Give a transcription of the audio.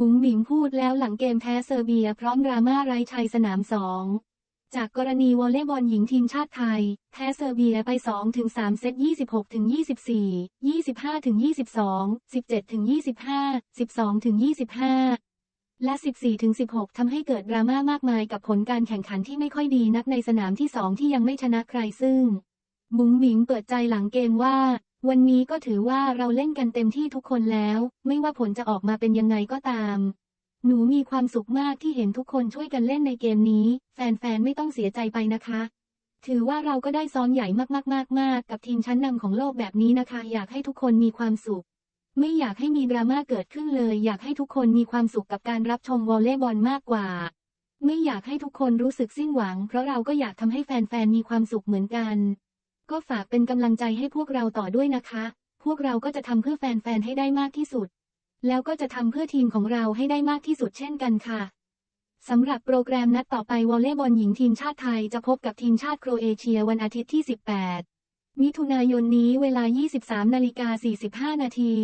บุ๋งบิ๋งพูดแล้วหลังเกมแพ้เซอร์เบีย พร้อมดราม่าไร้ชัยสนามสองจากกรณีวอลเลย์บอลหญิงทีมชาติไทย แพ้เซอร์เบียไป2ถึง3เซต 26ถึง24 25ถึง22 17ถึง25 12ถึง25 และ 14ถึง16 ทำให้เกิดดราม่ามากมายกับผลการแข่งขันที่ไม่ค่อยดีนักในสนามที่ 2 ที่ยังไม่ชนะใครซึ่งบุ๋งบิงเปิดใจหลังเกมว่า วันนี้ก็ถือว่าเราเล่นกันเต็มที่ทุกคนแล้ว ไม่ว่าผลจะออกมาเป็นยังไงก็ตาม หนูมีความสุขมากที่เห็นทุกคนช่วยกันเล่นในเกมนี้ แฟนๆ ไม่ต้องเสียใจไปนะคะ ถือว่าเราก็ได้ซ้อมใหญ่มากๆๆกับทีมชั้นนำของโลกแบบนี้นะคะ อยากให้ทุกคนมีความสุข ไม่อยากให้มีดราม่าเกิดขึ้นเลย อยากให้ทุกคนมีความสุขกับการรับชมวอลเลย์บอลมากกว่า ไม่อยากให้ทุกคนรู้สึกสิ้นหวัง เพราะเราก็อยากทำให้แฟนๆ มีความสุขเหมือนกัน ก็ฝากเป็นกำลังใจให้พวกเราต่อด้วยนะคะ พวกเราก็จะทำเพื่อแฟนๆ ให้ได้มากที่สุด แล้วก็จะทำเพื่อทีมของเราให้ได้มากที่สุดเช่นกันค่ะ สำหรับโปรแกรมนัดต่อไปวอลเลย์บอลหญิงทีมชาติไทยจะพบกับทีมชาติโครเอเชียวันอาทิตย์ที่ 18 มิถุนายนนี้เวลา 23นาฬิกา45นาที